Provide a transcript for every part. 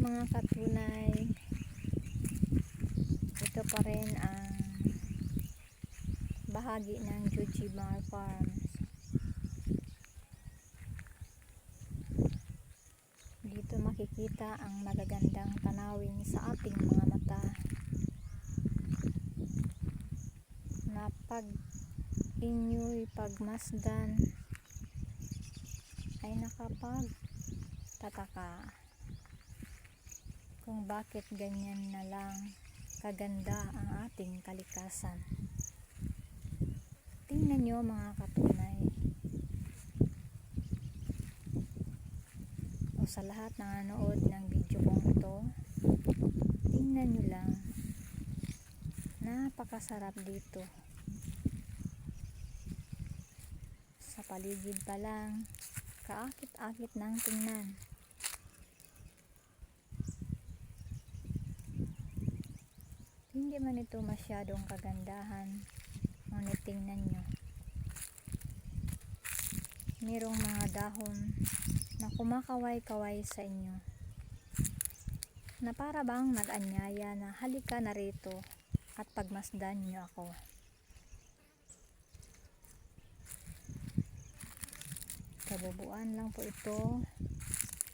mga katunay. Ito pa rin ang bahagi ng Jujimar Farms. Dito makikita ang magagandang tanawin sa ating mga mata. Na pag inyo'y pagmasdan ay nakapag tataka kung bakit ganyan na lang kaganda ang ating kalikasan. Tingnan nyo mga katunay. O sa lahat na nanood ng video kong ito, tingnan nyo lang. Napakasarap dito. Sa paligid pa lang, kaakit-akit ng tingnan. Hindi man ito masyadong kagandahan. Ngunit tingnan nyo. Merong mga dahon na kumakaway-kaway sa inyo. Na para bang nag-anyaya na halika na rito at pagmasdan nyo ako. Kabubuan lang po ito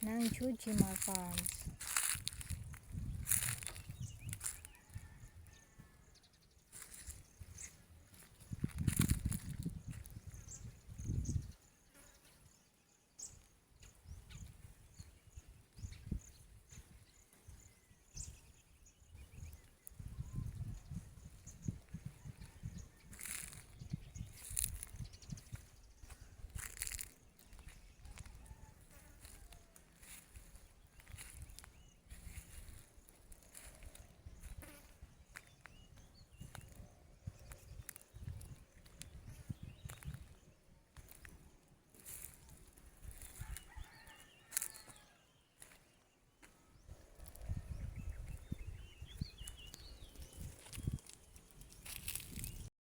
ng Jujimar Farms.